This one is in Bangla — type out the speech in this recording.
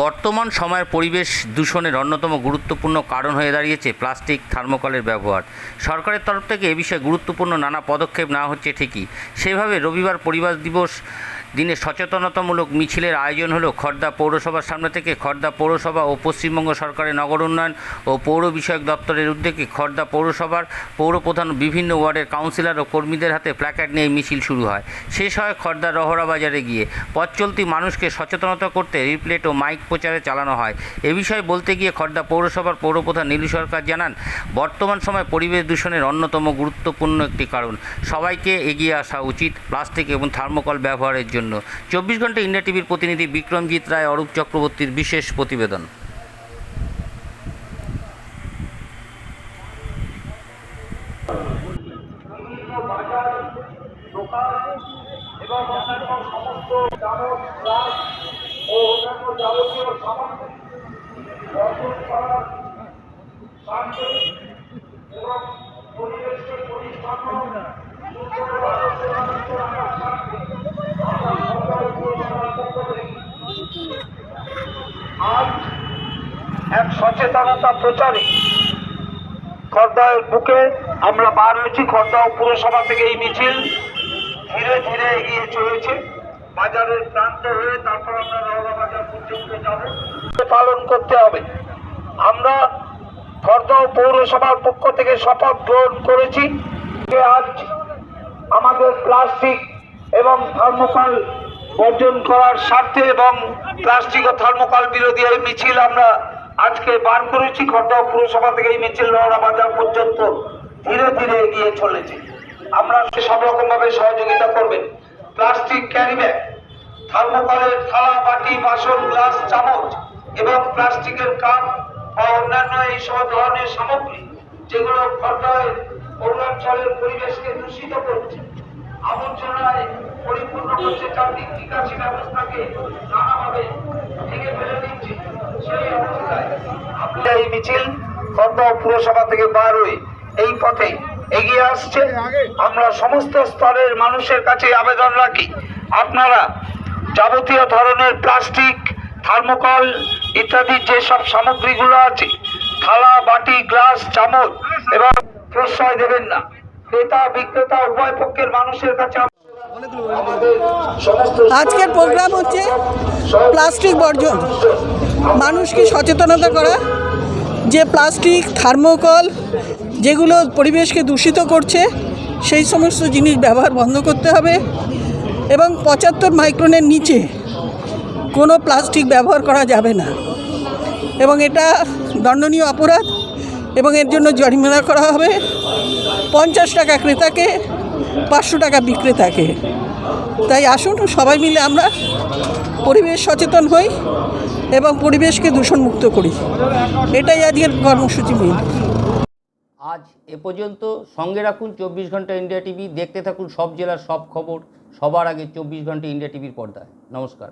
বর্তমান সময়ের পরিবেশ দূষণের অন্যতম গুরুত্বপূর্ণ কারণ হয়ে দাঁড়িয়েছে প্লাস্টিক থার্মোকলের ব্যবহার। সরকারের তরফ থেকে এ বিষয়ে গুরুত্বপূর্ণ নানা পদক্ষেপ নেওয়া হচ্ছে ঠিকই। সেভাবে রবিবার পরিবেশ দিবস দিনে সচেতনতামূলক মিছিলের আয়োজন হলো খড়দা পৌরসভার সামনে থেকে খড়দা পৌরসভা ও পশ্চিমবঙ্গ সরকারের নগর উন্নয়ন ও পৌর বিষয়ক দপ্তরের উদ্যোগে খর্দা পৌরসভার পৌরপ্রধান বিভিন্ন ওয়ার্ডের কাউন্সিলর ও কর্মীদের হাতে প্ল্যাকার্ড নিয়ে মিছিল শুরু হয়। শেষ হয় খর্দা রহরা বাজারে গিয়ে। পথ চলতি মানুষকে সচেতনতা করতে রিপ্লেট ও মাইক প্রচারে চালানো হয়। এ বিষয়ে বলতে গিয়ে খড়দা পৌরসভার পৌরপ্রধান নীলু সরকার জানান, বর্তমান সময় পরিবেশ দূষণের অন্যতম গুরুত্বপূর্ণ একটি কারণ। সবাইকে এগিয়ে আসা উচিত প্লাস্টিক এবং থার্মোকল ব্যবহারের জন্য। চব্বিশ ঘণ্টা ইন্ডিয়া টিভির প্রতিনিধি বিক্রমজিৎ রায়, অরূপ চক্রবর্তীর বিশেষ প্রতিবেদন। সমস্ত ও অন্যান্য যাবতীয় স্বার্থে এবং পরিবেশকে পরিচ্ছন্ন সুন্দর বাতাবরণ রাখার স্বার্থে আমরা সরকার পৌরসভার পক্ষ থেকে আজ এক সচেতনতা প্রচারে খর্দার বুকে আমরা বার হয়েছি। খর্দা পুরসভা থেকে এই মিছিল ধীরে ধীরে এগিয়ে চলেছে। বাজারের প্রান্ত হয়ে তারপর আমরা যাব। পালন করতে হবে। আমরা খর্দা পৌরসভার পক্ষ থেকে শপথ গ্রহণ করেছি যে আজ আমাদের প্লাস্টিক এবং থার্মোকল বর্জন করার স্বার্থে এবং প্লাস্টিক ও থার্মোকল বিরোধী এই মিছিল আমরা আজকে বার করেছি। খড়দহ পুরসভা থেকে এই মিছিল রওনা বাজার পর্যন্ত ধীরে ধীরে এগিয়ে চলেছে। আমরা সব রকম ভাবে সহযোগিতা করবেন। প্লাস্টিক ক্যারি ব্যাগ থার্মোকলের থালা, বাটি, বাসন, গ্লাস, চামচ এবং প্লাস্টিকের কাপ বা অন্যান্য এই সব ধরনের সামগ্রী যেগুলো খড়দহের পূর্বাঞ্চলের পরিবেশকে দূষিত করছে। আবর্জনায় পরিপূর্ণ করছে চারদিক নিকাশি ব্যবস্থাকে নানাভাবে ভেঙে ফেলে দিচ্ছে। সেই অবস্থায় এই মিছিল খড়দহ পুরসভা থেকে বার হয়ে এই পথে এগিয়ে আসছে। আমরা সমস্ত স্তরের মানুষের কাছে আবেদন রাখি, আপনারা যাবতীয় ধরনের প্লাস্টিক, থার্মোকল ইত্যাদি যেসব সামগ্রীগুলো আছে, থালা, বাটি, গ্লাস, চামচ এবং প্রশ্রয় দেবেন না। ক্রেতা, বিক্রেতা, উভয় পক্ষের মানুষের কাছে আজকের প্রোগ্রাম হচ্ছে প্লাস্টিক বর্জন। মানুষকে সচেতনতা করা, যে প্লাস্টিক, থার্মোকল, যেগুলো পরিবেশকে দূষিত করছে, সেই সমস্ত জিনিস ব্যবহার বন্ধ করতে হবে এবং পঁচাত্তর মাইক্রনের নিচে কোনো প্লাস্টিক ব্যবহার করা যাবে না। এবং এটা দণ্ডনীয় অপরাধ এবং এর জন্য জরিমানা করা হবে। পঞ্চাশ টাকা ক্রেতাকে, পাঁচশো টাকা বিক্রেতাকে। তাই আসুন, সবাই মিলে আমরা পরিবেশ সচেতন হই এবং পরিবেশকে দূষণমুক্ত করি। এটাই আজকের কর্মসূচি মেন আজ এ পর্যন্ত সঙ্গে রাখুন চব্বিশ ঘণ্টা ইন্ডিয়া টিভি। দেখতে থাকুন সব জেলার সব খবর। সবার আগে চব্বিশ ঘণ্টা ইন্ডিয়া টিভির পর্দায়। নমস্কার।